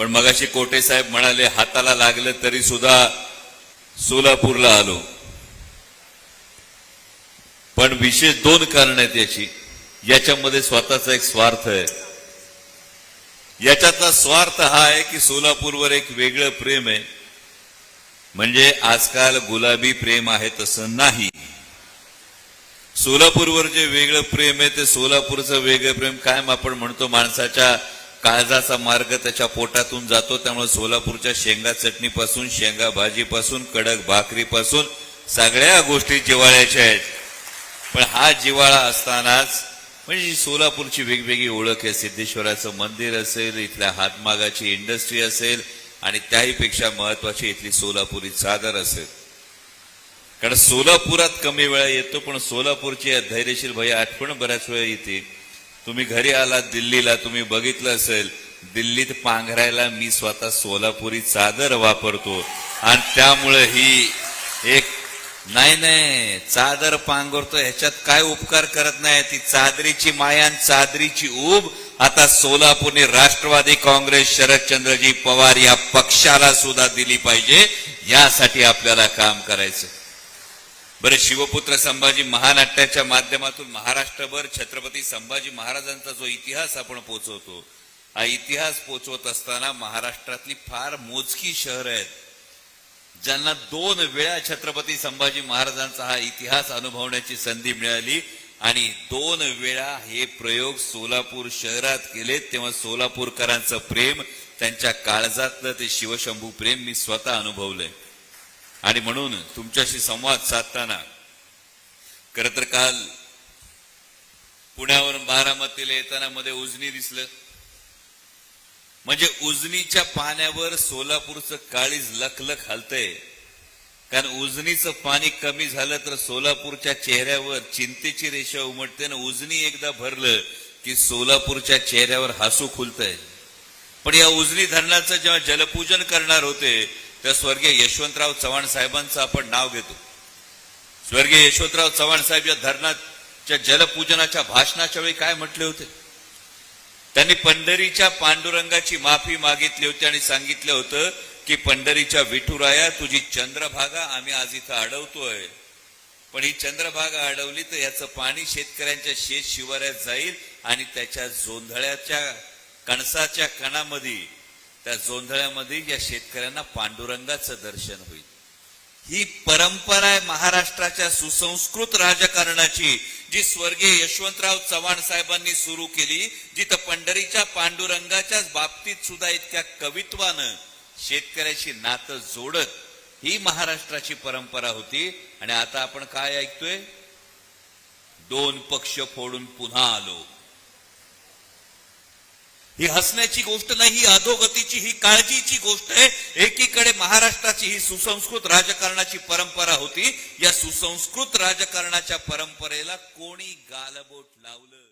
पण मगाशी कोटे साहेब म्हणाले हाताला लागलं तरी सुद्धा सोलापूरला आलो. पण विशेष दोन कारण आहेत याची. याच्यामध्ये स्वतःचा एक स्वार्थ आहे. याच्यातला स्वार्थ हा आहे की सोलापूरवर एक वेगळं प्रेम आहे. म्हणजे आजकाल गुलाबी प्रेम आहे तसं नाही. सोलापूरवर जे वेगळं प्रेम आहे ते सोलापूरचं वेगळं प्रेम कायम आपण म्हणतो माणसाच्या काळजाचा मार्ग त्याच्या पोटातून जातो. त्यामुळे सोलापूरच्या शेंगा चटणीपासून शेंगा भाजीपासून कडक भाकरीपासून सगळ्या गोष्टी जिवाळ्याच्या आहेत. पण हा जिवाळा असतानाच म्हणजे सोलापूरची वेगवेगळी ओळख आहे सिद्धेश्वराचं मंदिर असेल इथल्या हातमागाची इंडस्ट्री असेल आणि त्याहीपेक्षा महत्वाची इथली सोलापुरी चादर असेल. कारण सोलापुरात कमी वेळा येतो पण सोलापूरची या धैर्यशील भैया आठवण बऱ्याच वेळा येते. तुम्ही घरी आलात दिल्लीला तुम्ही बघितलं असेल दिल्लीत पांघरायला मी स्वतः सोलापुरी चादर वापरतो. आणि त्यामुळे ही एक नाही नाही चादर पांघरतो ह्याच्यात काय उपकार करत नाही ती चादरीची माया आणि चादरीची ऊब. आता सोलापूरने राष्ट्रवादी काँग्रेस शरदचंद्रजी पवार या पक्षाला सुद्धा दिली पाहिजे यासाठी आपल्याला काम करायचं बरं शिवपुत्र संभाजी महानाट्याच्या माध्यमातून महाराष्ट्रभर छत्रपती संभाजी महाराजांचा जो इतिहास आपण पोचवतो हा इतिहास पोचवत असताना महाराष्ट्रातली फार मोजकी शहर आहेत ज्यांना दोन वेळा छत्रपती संभाजी महाराजांचा हा इतिहास अनुभवण्याची संधी मिळाली आणि दोन वेळा हे प्रयोग सोलापूर शहरात केलेत तेव्हा सोलापूरकरांचं प्रेम त्यांच्या काळजातलं ते शिवशंभू प्रेम मी स्वतः अनुभवलंय. आणि म्हणून तुमच्याशी संवाद साधताना खर तर काल पुण्यावरून बारामतीला येताना मध्ये उजनी दिसलं. म्हणजे उजनीच्या पाण्यावर सोलापूरचं काळीज लखलख हलतंय. कारण उजनीचं पाणी कमी झालं तर सोलापूरच्या चेहऱ्यावर चिंतेची रेषा उमटते ना उजनी एकदा भरलं की सोलापूरच्या चेहऱ्यावर हसू खुलतंय. पण या उजनी धरणाचं जेव्हा जलपूजन करणार होते त्या स्वर्गीय यशवंतराव चव्हाण साहेबांचं आपण नाव घेतो. स्वर्गीय यशवंतराव चव्हाण साहेब या धरणाच्या जलपूजनाच्या भाषणाच्या वेळी काय म्हटले होते? त्यांनी पंढरीच्या पांडुरंगाची माफी मागितली होती आणि सांगितलं होतं की पंढरीच्या विठुराया तुझी चंद्रभागा आम्ही आज इथं अडवतोय. पण ही चंद्रभागा अडवली तर याचं पाणी शेतकऱ्यांच्या शेत शिवाऱ्यात जाईल आणि त्याच्या जोंधळ्याच्या कणसाच्या कणामध्ये त्या जोंधळ्यामध्ये या शेतकऱ्यांना पांडुरंगाचं दर्शन होईल. ही परंपरा आहे महाराष्ट्राच्या सुसंस्कृत राजकारणाची जी स्वर्गीय यशवंतराव चव्हाण साहेबांनी सुरू केली जिथं पंढरीच्या पांडुरंगाच्याच बाबतीत सुद्धा इतक्या कवित्वानं शेतकऱ्याची नातं जोडत ही महाराष्ट्राची परंपरा होती. आणि आता आपण काय ऐकतोय? दोन पक्ष फोडून पुन्हा आलो. ही हसण्याची गोष्ट नाही ही अधोगतीची ही काळजीची गोष्ट आहे. एकीकडे महाराष्ट्राची ही सुसंस्कृत राजकारणाची परंपरा होती. या सुसंस्कृत राजकारणाच्या परंपरेला कोणी गालबोट लावलं?